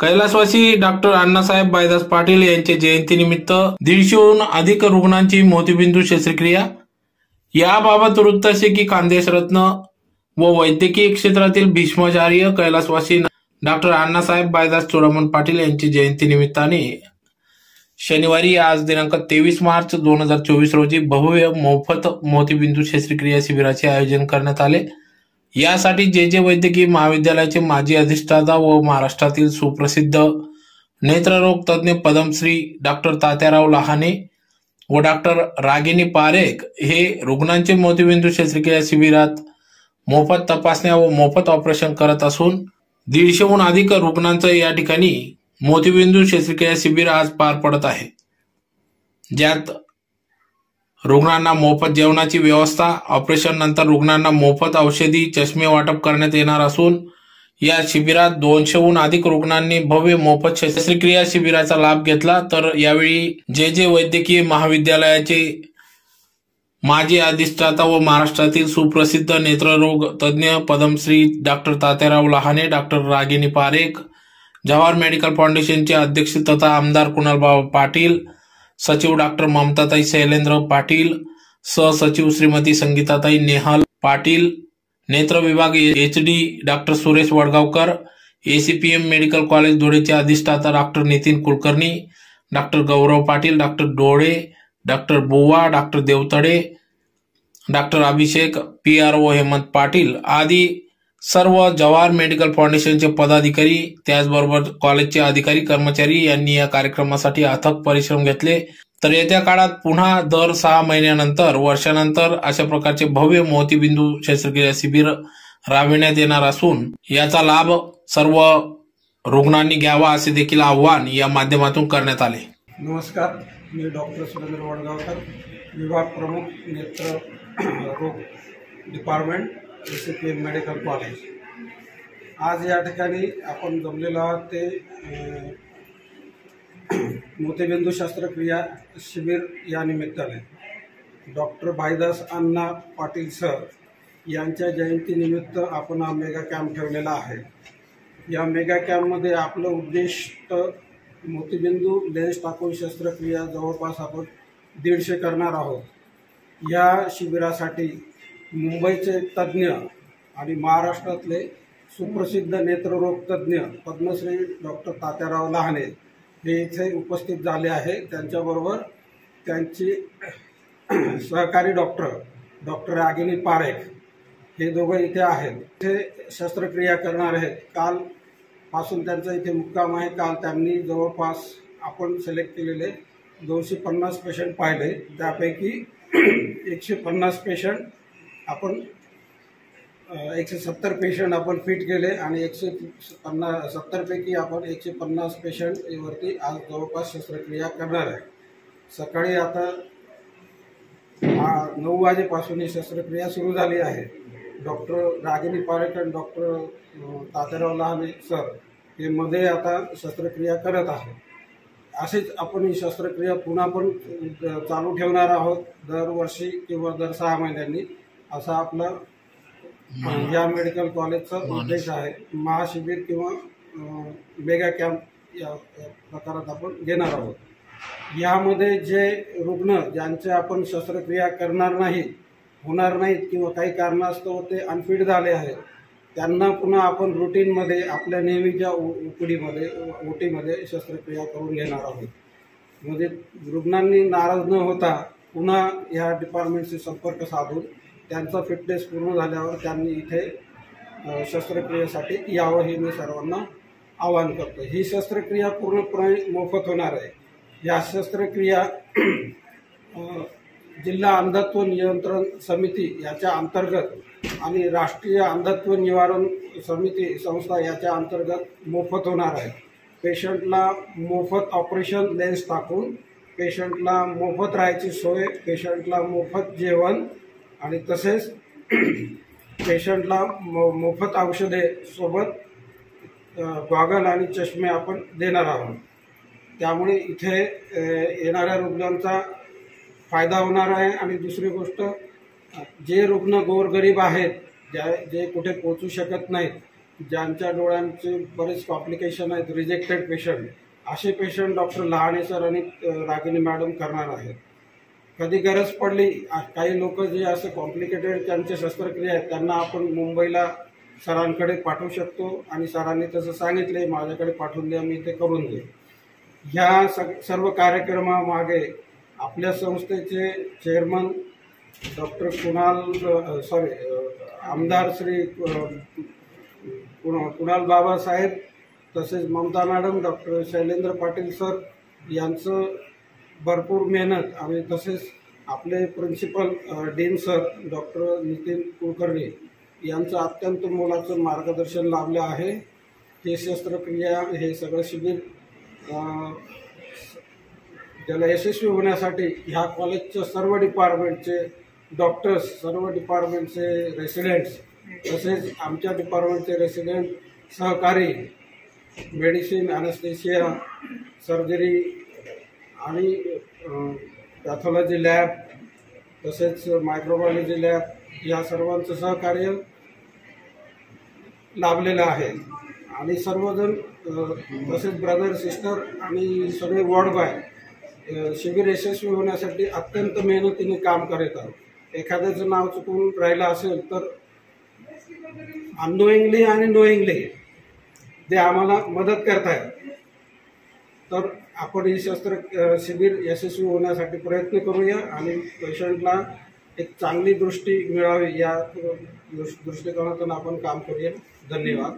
कैलासवासी डॉक्टर अण्णासाहेब बायदास पाटील यांच्या जयंतीनिमित्त दीडशेहून अधिक रुग्णांची मोतीबिंदू शस्त्रक्रिया. याबाबत वृत्त असे की खानदेश रत्न व वैद्यकीय क्षेत्रातील भीष्माचार्य कैलासवासी डॉक्टर अण्णासाहेब बायदास चोडामन पाटील यांची जयंतीनिमित्ताने शनिवारी आज दिनांक तेवीस मार्च दोन हजार चोवीस रोजी भव्य मोफत मोतीबिंदू शस्त्रक्रिया शिबिराचे आयोजन करण्यात आले. यासाठी जे जे वैद्यकीय महाविद्यालयाचे माजी अधिष्ठाता व महाराष्ट्रातील सुप्रसिद्ध नेत्ररोग तज्ज्ञ पद्मश्री डॉक्टर तात्याराव लहाने व डॉक्टर रागिनी पारेख हे रुग्णांचे मोतीबिंदू शस्त्रक्रिया शिबिरात मोफत तपासण्या व मोफत ऑपरेशन करत असून दीडशेहून अधिक रुग्णांचं या ठिकाणी मोतीबिंदू शस्त्रक्रिया शिबिर आज पार पडत आहे. ज्यात रुग्णांना मोफत जेवणाची व्यवस्था. ऑपरेशन नंतर रुग्णांना मोफत औषधी चष्मे वाटप करण्यात येणार असून या शिबिरात दोनशेहून अधिक रुग्णांनी भव्य मोफत शस्त्रक्रिया शिबिराचा लाभ घेतला. तर यावेळी जे जे वैद्यकीय महाविद्यालयाचे माजी अधिष्ठाता व महाराष्ट्रातील सुप्रसिद्ध नेत्ररोग तज्ज्ञ Padmashri doctor Tatyarao Lahane doctor Ragini Parekh Jawahar medical फाउंडेशनचे अध्यक्ष तथा आमदार कुणालबाबा पाटील सचिव डॉक्टर ममताताई शैलेंद्र पाटील सहसचिव श्रीमती संगीताताई नेहल पाटील नेत्र विभाग H D doctor Suresh Vadgaonkar ACPM medical college धुळेचे अधिष्ठाता doctor Nitin Kulkarni doctor Gaurav Patil doctor Dole doctor Buva doctor Devtade doctor Abhishek P R O Hemant Patil आदी सर्व जवाहर मेडिकल फाउंडेशनचे पदाधिकारी त्याचबरोबर कॉलेजचे अधिकारी कर्मचारी यांनी या कार्यक्रमासाठी अथक परिश्रम घेतले. तर येत्या काळात पुन्हा दर सहा महिन्यानंतर वर्षानंतर अशा प्रकारचे भव्य मोतीबिंदू शस्त्रक्रिया शिबिर राबविण्यात येणार असून याचा लाभ सर्व रुग्णांनी घ्यावा असे देखील आव्हान या माध्यमातून करण्यात आले. नमस्कार मी डॉक्टर सुरेंद्र वडगावकर विभाग प्रमुख नेत्र रोग डिपार्टमेंट ए मेडिकल कॉलेज. आज या ठिकाणी आपण जमलेलो आहोत ते मोतीबिंदू शस्त्रक्रिया शिबिर या निमित्ताने. डॉक्टर भाईदास अण्णा पाटील सर यांच्या जयंतीनिमित्त आपण हा मेगा कॅम्प ठेवलेला आहे. या मेगा कॅम्पमध्ये आपलं उद्दिष्ट मोतीबिंदू लेन्स टाकून शस्त्रक्रिया जवळपास आपण दीडशे करणार आहोत. या शिबिरासाठी मुंबईचे तज्ज्ञ आणि महाराष्ट्रातले सुप्रसिद्ध नेत्ररोग तज्ज्ञ पद्मश्री डॉक्टर तात्याराव लहाने हे इथे उपस्थित झाले आहे. त्यांच्याबरोबर त्यांची सहकारी डॉक्टर डॉक्टर रागिनी पारेख हे दोघं इथे आहेत. इथे शस्त्रक्रिया करणार आहेत. काल पासून त्यांचा इथे मुक्काम आहे. काल त्यांनी जवळपास आपण सिलेक्ट केलेले दोनशे पन्नास पेशंट पाहिले. त्यापैकी एकशे पन्नास पेशंट आपण एकशे सत्तर पेशंट आपण फिट केले आणि एकशे पन्नास सत्तरपैकी आपण एकशे पन्नास पेशंट यावरती आज जवळपास शस्त्रक्रिया करणार आहे. सकाळी आता नऊ वाजेपासून ही शस्त्रक्रिया सुरू झाली आहे. डॉक्टर रागिनी पारेख आणि डॉक्टर तात्याराव लहाने सर हे मध्ये आता शस्त्रक्रिया करत आहे असेच आपण ही शस्त्रक्रिया पुन्हा पण चालू ठेवणार आहोत दरवर्षी किंवा दर सहा महिन्यांनी. असा आपला या मेडिकल कॉलेजचा उद्देश आहे. महाशिबिर किंवा मेगा कॅम्प या प्रकारात आपण घेणार आहोत. यामध्ये जे रुग्ण ज्यांचे आपण शस्त्रक्रिया करणार नाही होणार नाहीत किंवा काही कारणास्तव ते अनफिट झाले आहेत त्यांना पुन्हा आपण रुटीनमध्ये आपल्या नेहमीच्या उकडीमध्ये ओटीमध्ये शस्त्रक्रिया करून घेणार आहोत. म्हणजे रुग्णांनी नाराज न होता पुन्हा या डिपार्टमेंटशी संपर्क साधून त्यांचा फिटनेस पूर्ण झाल्यावर त्यांनी इथे शस्त्रक्रियेसाठी यावं हे मी सर्वांना आवाहन करतो ही शस्त्रक्रिया पूर्णपणे मोफत होणार आहे. या शस्त्रक्रिया जिल्हा अंधत्व नियंत्रण समिती याच्या अंतर्गत आणि राष्ट्रीय अंधत्व निवारण समिती संस्था याच्या अंतर्गत मोफत होणार आहे. पेशंटला मोफत ऑपरेशन लेन्स टाकून पेशंटला मोफत राहायची सोय पेशंटला मोफत जेवण आणि तसेच पेशंटला मो मोफत औषधे सोबत गॉगल आणि चष्मे आपण देणार आहोत. त्यामुळे इथे येणाऱ्या रुग्णांचा फायदा होणार आहे. आणि दुसरी गोष्ट जे रुग्ण गोरगरीब आहेत ज्या जे कुठे पोचू शकत नाहीत ज्यांच्या डोळ्यांचे बरेच कॉम्प्लिकेशन आहेत रिजेक्टेड पेशंट असे पेशंट डॉक्टर लहाणे सर आणि रागिनी मॅडम करणार आहेत. कधी गरज पडली काही लोक जे असे कॉम्प्लिकेटेड त्यांच्या शस्त्रक्रिया आहेत त्यांना आपण मुंबईला सरांकडे पाठवू शकतो आणि सरांनी तसं सांगितले माझ्याकडे पाठवून द्या मी ते करून देईन. ह्या सग सर्व कार्यक्रमामागे आपल्या संस्थेचे चेअरमन डॉक्टर कुणाल सॉरी आमदार श्री कुणा- कुणाल बाबासाहेब तसेच Mamata madam doctor Shailendra Patil sir यांचं भरपूर मेहनत आणि तसेच आपले principal dean sir doctor Nitin Kulkarni यांचं अत्यंत मोलाचं मार्गदर्शन लाभलं आहे. हे शस्त्रक्रिया हे सगळं शिबिर त्याला यशस्वी होण्यासाठी ह्या कॉलेजच्या सर्व डिपार्टमेंटचे डॉक्टर्स सर्व डिपार्टमेंटचे रेसिडेंट्स तसेच आमच्या डिपार्टमेंटचे रेसिडेंट सहकारी मेडिसिन ॲनेस्थेशिया सर्जरी आणि पॅथॉलॉजी लॅब तसेच मायक्रोबायोलॉजी लॅब या सर्वांचं सहकार्य लाभलेलं आहे. आणि सर्वजण तसेच ब्रदर सिस्टर आणि सगळे वॉर्ड बाय शिबिर यशस्वी होण्यासाठी अत्यंत मेहनतीने काम करत आहोत. एखाद्याचं नाव चुकून राहिलं असेल तर अननोईंगली आणि नोईंगली ते आम्हाला मदत करतायत. तर आपण ही शस्त्र शिबिर यशस्वी होण्यासाठी प्रयत्न करूया आणि पेशंटला एक चांगली दृष्टी मिळावी या दृष्टिकोनातून आपण काम करूया. धन्यवाद.